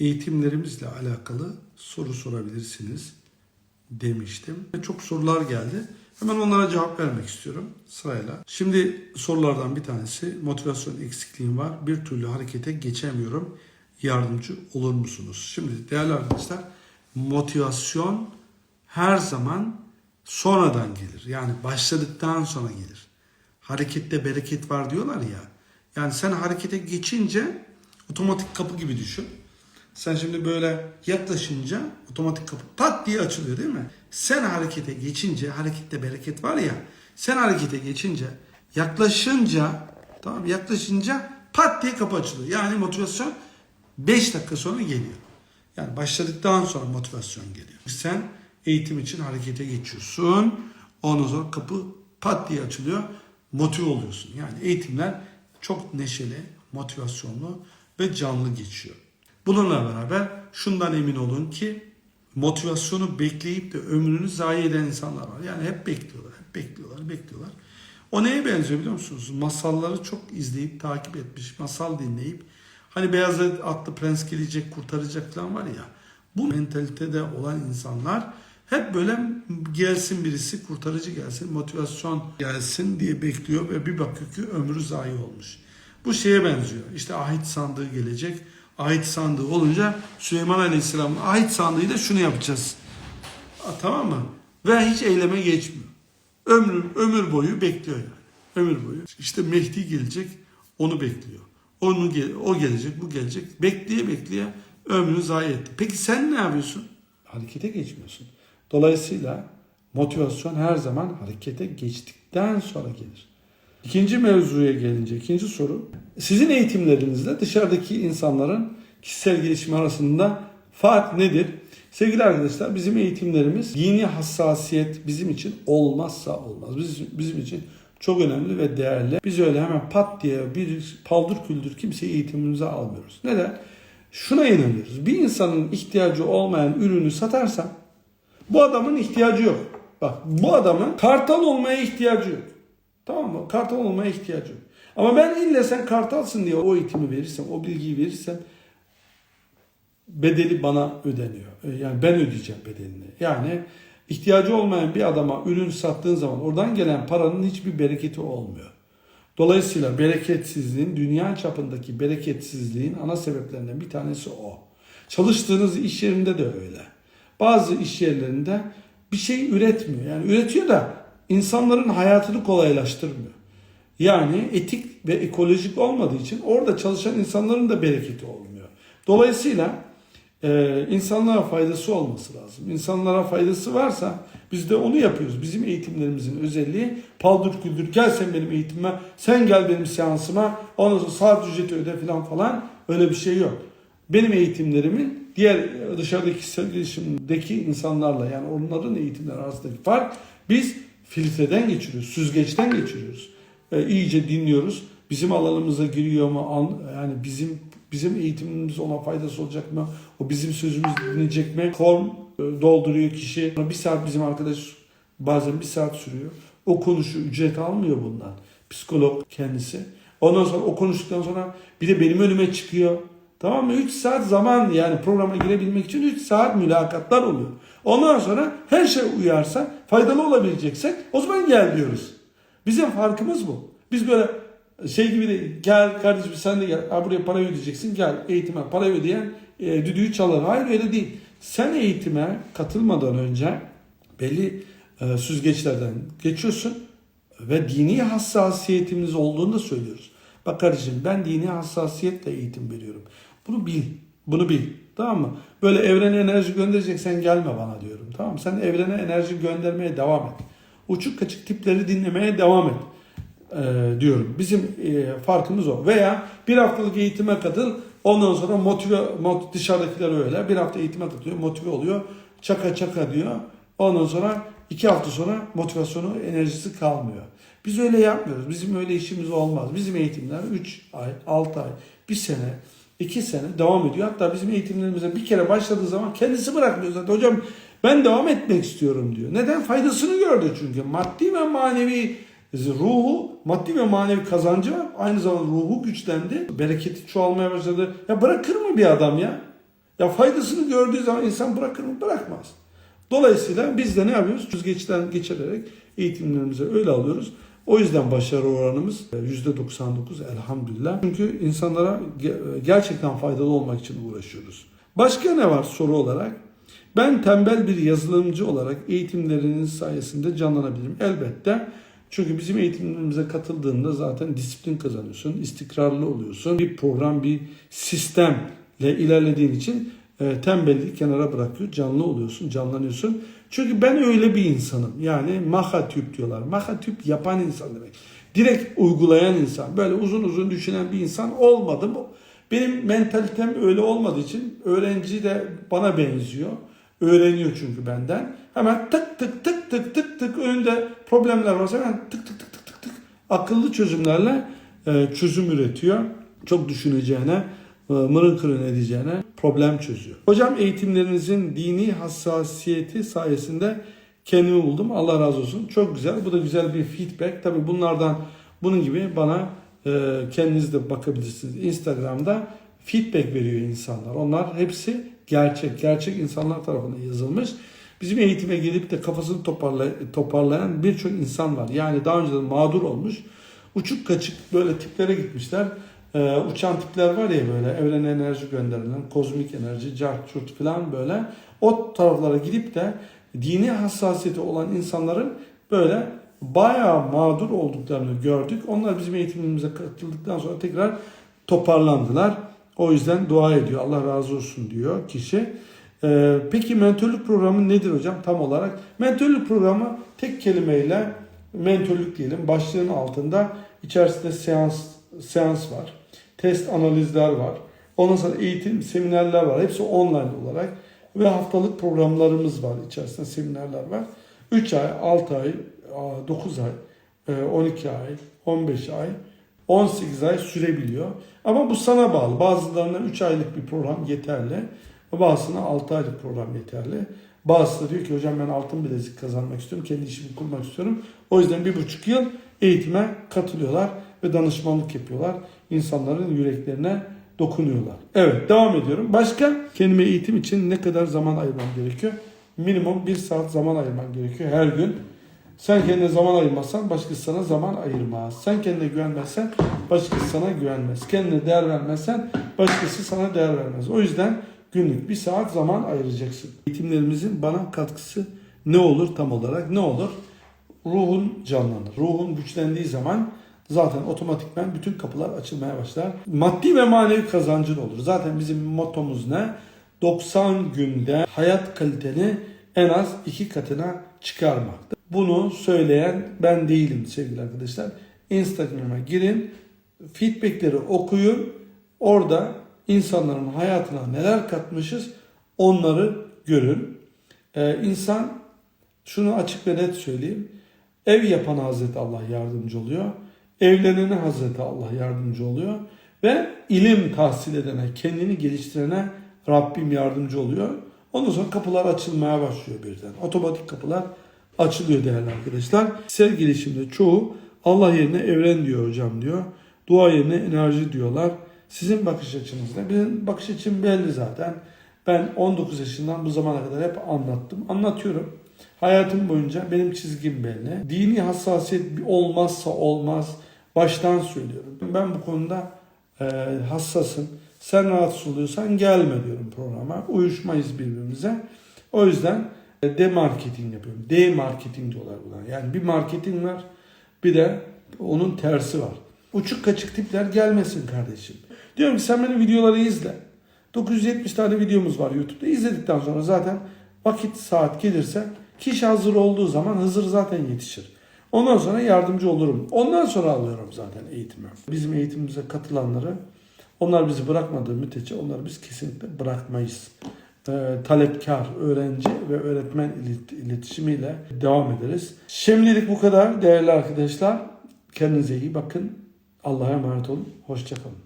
eğitimlerimizle alakalı soru sorabilirsiniz demiştim. Çok sorular geldi. Hemen onlara cevap vermek istiyorum sırayla. Şimdi sorulardan bir tanesi motivasyon eksikliğim var. Bir türlü harekete geçemiyorum. Yardımcı olur musunuz? Şimdi değerli arkadaşlar motivasyon her zaman sonradan gelir. Yani başladıktan sonra gelir. Harekette bereket var diyorlar ya. Yani sen harekete geçince otomatik kapı gibi düşün. Sen şimdi böyle yaklaşınca otomatik kapı pat diye açılıyor değil mi? Sen harekete geçince, harekette bereket var ya. Sen harekete geçince, yaklaşınca, tamam yaklaşınca pat diye kapı açılıyor. Yani motivasyon 5 dakika sonra geliyor. Yani başladıktan sonra motivasyon geliyor. Sen eğitim için harekete geçiyorsun. Ondan sonra kapı pat diye açılıyor. Motive oluyorsun. Yani eğitimler çok neşeli, motivasyonlu ve canlı geçiyor. Bununla beraber şundan emin olun ki motivasyonu bekleyip de ömrünü zayi eden insanlar var. Yani hep bekliyorlar, hep bekliyorlar, bekliyorlar. O neye benziyor biliyor musunuz? Masalları çok izleyip, takip etmiş, masal dinleyip hani beyaz atlı prens gelecek, kurtaracak falan var ya. Bu mentalitede olan insanlar hep böyle gelsin birisi, kurtarıcı gelsin, motivasyon gelsin diye bekliyor ve bir bakıyor ki ömrü zayi olmuş. Bu şeye benziyor. İşte ahit sandığı gelecek. Ahit sandığı olunca Süleyman Aleyhisselam'ın ahit sandığıyla şunu yapacağız. A, tamam mı? Ve hiç eyleme geçmiyor. Ömrü, ömür boyu bekliyor yani. Ömür boyu. İşte Mehdi gelecek, onu bekliyor. Onu o gelecek, bu gelecek. Bekleye bekleye ömrünü zayi etti. Peki sen ne yapıyorsun? Harekete geçmiyorsun. Dolayısıyla motivasyon her zaman harekete geçtikten sonra gelir. İkinci mevzuya gelince, ikinci soru. Sizin eğitimlerinizle dışarıdaki insanların kişisel gelişim arasında fark nedir? Sevgili arkadaşlar bizim eğitimlerimiz dini hassasiyet bizim için olmazsa olmaz. Bizim, bizim için çok önemli ve değerli. Biz öyle hemen pat diye bir paldır küldür kimseyi eğitimimize almıyoruz. Neden? Şuna inanıyoruz. Bir insanın ihtiyacı olmayan ürünü satarsan bu adamın ihtiyacı yok. Bak bu adamın kartal olmaya ihtiyacı yok. Tamam mı? Kartal olmaya ihtiyacı yok. Ama ben ille sen kartalsın diye o eğitimi verirsem, o bilgiyi verirsem bedeli bana ödeniyor. E, Yani ben ödeyeceğim bedelini. Yani ihtiyacı olmayan bir adama ürün sattığın zaman oradan gelen paranın hiçbir bereketi olmuyor. Dolayısıyla bereketsizliğin, dünya çapındaki bereketsizliğin ana sebeplerinden bir tanesi o. Çalıştığınız iş yerinde de öyle. Bazı iş yerlerinde bir şey üretmiyor. Yani üretiyor da insanların hayatını kolaylaştırmıyor. Yani etik ve ekolojik olmadığı için orada çalışan insanların da bereketi olmuyor. Dolayısıyla e, insanlara faydası olması lazım. İnsanlara faydası varsa biz de onu yapıyoruz. Bizim eğitimlerimizin özelliği paldır küldür gel sen benim eğitimime, sen gel benim seansıma, ondan sonra saat ücreti öde falan falan öyle bir şey yok. Benim eğitimlerimin diğer dışarıdaki kişisel gelişimdeki insanlarla yani onların eğitimleri arasındaki fark biz filtreden geçiriyoruz, süzgeçten geçiriyoruz. E, iyice dinliyoruz. Bizim alanımıza giriyor mu? An, yani bizim bizim eğitimimiz ona faydası olacak mı? O bizim sözümüzü dinleyecek mi? Form e, dolduruyor kişi. Bir saat bizim arkadaş bazen bir saat sürüyor. O konuşuyor, ücret almıyor bundan. Psikolog kendisi. Ondan sonra o konuştuktan sonra bir de benim önüme çıkıyor. Tamam mı? 3 saat zaman yani programa girebilmek için 3 saat mülakatlar oluyor. Ondan sonra her şey uyarsa, faydalı olabileceksek o zaman gel diyoruz. Bizim farkımız bu. Biz böyle şey gibi de gel kardeşim sen de gel. Ha, buraya para ödeyeceksin gel eğitime para ödeyen e, düdüğü çalar. Hayır öyle değil. Sen eğitime katılmadan önce belli e, süzgeçlerden geçiyorsun ve dini hassasiyetimiz olduğunu da söylüyoruz. Bak kardeşim ben dini hassasiyetle eğitim veriyorum. Bunu bil. Bunu bil. Tamam mı? Böyle evrene enerji göndereceksen gelme bana diyorum. Tamam mı? Sen evrene enerji göndermeye devam et. Uçuk kaçık tipleri dinlemeye devam et. Ee, diyorum. Bizim e, farkımız o. Veya bir haftalık eğitime katıl. Ondan sonra motive, mot, dışarıdakiler öyle. Bir hafta eğitime katılıyor. Motive oluyor. Çaka çaka diyor. Ondan sonra iki hafta sonra motivasyonu, enerjisi kalmıyor. Biz öyle yapmıyoruz. Bizim öyle işimiz olmaz. Bizim eğitimler 3 ay, 6 ay, 1 sene, 2 sene devam ediyor. Hatta bizim eğitimlerimize bir kere başladığı zaman kendisi bırakmıyor zaten. Hocam ben devam etmek istiyorum diyor. Neden? Faydasını gördü çünkü. Maddi ve manevi ruhu, maddi ve manevi kazancı var. Aynı zamanda ruhu güçlendi. Bereketi çoğalmaya başladı. Ya bırakır mı bir adam ya? Ya faydasını gördüğü zaman insan bırakır mı? Bırakmaz. Dolayısıyla biz de ne yapıyoruz? Süzgeçten geçirerek eğitimlerimizi öyle alıyoruz. O yüzden başarı oranımız %99 elhamdülillah. Çünkü insanlara ge- gerçekten faydalı olmak için uğraşıyoruz. Başka ne var soru olarak? Ben tembel bir yazılımcı olarak eğitimleriniz sayesinde canlanabilirim. Elbette. Çünkü bizim eğitimlerimize katıldığında zaten disiplin kazanıyorsun, istikrarlı oluyorsun. Bir program, bir sistemle ilerlediğin için e, tembelliği kenara bırakıyor, canlı oluyorsun, canlanıyorsun. Çünkü ben öyle bir insanım. Yani mahatüp diyorlar. Mahatüp yapan insan demek. Direkt uygulayan insan. Böyle uzun uzun düşünen bir insan olmadım. Benim mentalitem öyle olmadığı için öğrenci de bana benziyor. Öğreniyor çünkü benden. Hemen tık tık tık tık tık tık önünde problemler varsa hemen tık tık tık tık tık tık akıllı çözümlerle e, çözüm üretiyor. Çok düşüneceğine, e, mırın kırın edeceğine problem çözüyor. Hocam eğitimlerinizin dini hassasiyeti sayesinde kendimi buldum. Allah razı olsun. Çok güzel. Bu da güzel bir feedback. Tabii bunlardan bunun gibi bana e, kendiniz de bakabilirsiniz. Instagram'da feedback veriyor insanlar. Onlar hepsi gerçek. Gerçek insanlar tarafından yazılmış. Bizim eğitime gelip de kafasını toparlay- toparlayan birçok insan var. Yani daha önceden mağdur olmuş. Uçuk kaçık böyle tiplere gitmişler. Ee, uçan tipler var ya böyle evrene enerji gönderilen, kozmik enerji, cart çurt falan böyle. O taraflara gidip de dini hassasiyeti olan insanların böyle bayağı mağdur olduklarını gördük. Onlar bizim eğitimimize katıldıktan sonra tekrar toparlandılar. O yüzden dua ediyor. Allah razı olsun diyor kişi. Ee, peki mentörlük programı nedir hocam tam olarak? Mentörlük programı tek kelimeyle mentörlük diyelim. Başlığın altında içerisinde seans seans var. Test analizler var. Ondan sonra eğitim seminerler var. Hepsi online olarak ve haftalık programlarımız var. İçerisinde seminerler var. 3 ay, 6 ay, 9 ay, 12 ay, 15 ay, 18 ay sürebiliyor. Ama bu sana bağlı. Bazılarına 3 aylık bir program yeterli. Bazısına 6 aylık program yeterli. Bazısı diyor ki hocam ben altın bilezik kazanmak istiyorum. Kendi işimi kurmak istiyorum. O yüzden bir buçuk yıl eğitime katılıyorlar ve danışmanlık yapıyorlar. İnsanların yüreklerine dokunuyorlar. Evet devam ediyorum. Başka kendime eğitim için ne kadar zaman ayırmam gerekiyor? Minimum bir saat zaman ayırman gerekiyor her gün. Sen kendine zaman ayırmazsan başkası sana zaman ayırmaz. Sen kendine güvenmezsen başkası sana güvenmez. Kendine değer vermezsen başkası sana değer vermez. O yüzden günlük bir saat zaman ayıracaksın. Eğitimlerimizin bana katkısı ne olur tam olarak? Ne olur? Ruhun canlanır. Ruhun güçlendiği zaman zaten otomatikman bütün kapılar açılmaya başlar. Maddi ve manevi kazancın olur. Zaten bizim mottomuz ne? 90 günde hayat kaliteni en az iki katına çıkarmaktır. Bunu söyleyen ben değilim sevgili arkadaşlar. Instagram'a girin, feedbackleri okuyun. Orada insanların hayatına neler katmışız onları görün. Ee, insan şunu açık ve net söyleyeyim. Ev yapan Hazreti Allah yardımcı oluyor. Evlenene Hazreti Allah yardımcı oluyor. Ve ilim tahsil edene, kendini geliştirene Rabbim yardımcı oluyor. Ondan sonra kapılar açılmaya başlıyor birden. Otomatik kapılar açılıyor değerli arkadaşlar. Kişisel gelişimde çoğu Allah yerine evren diyor hocam diyor. Dua yerine enerji diyorlar. Sizin bakış açınız ne? Benim bakış açım belli zaten. Ben 19 yaşından bu zamana kadar hep anlattım. Anlatıyorum. Hayatım boyunca benim çizgim belli. Dini hassasiyet olmazsa olmaz. Baştan söylüyorum. Ben bu konuda e, hassasım. Sen rahatsız oluyorsan gelme diyorum programa. Uyuşmayız birbirimize. O yüzden e, demarketing yapıyorum. D-marketing diyorlar buna. Yani bir marketing var bir de onun tersi var. Uçuk kaçık tipler gelmesin kardeşim. Diyorum ki sen benim videoları izle. 970 tane videomuz var YouTube'da. İzledikten sonra zaten vakit saat gelirse kişi hazır olduğu zaman Hızır zaten yetişir. Ondan sonra yardımcı olurum. Ondan sonra alıyorum zaten eğitimi. Bizim eğitimimize katılanları onlar bizi bırakmadığı müddetçe onları biz kesinlikle bırakmayız. Ee, talepkar, öğrenci ve öğretmen ilet- iletişimiyle devam ederiz. Şimdilik bu kadar değerli arkadaşlar. Kendinize iyi bakın. Allah'a emanet olun. Hoşçakalın.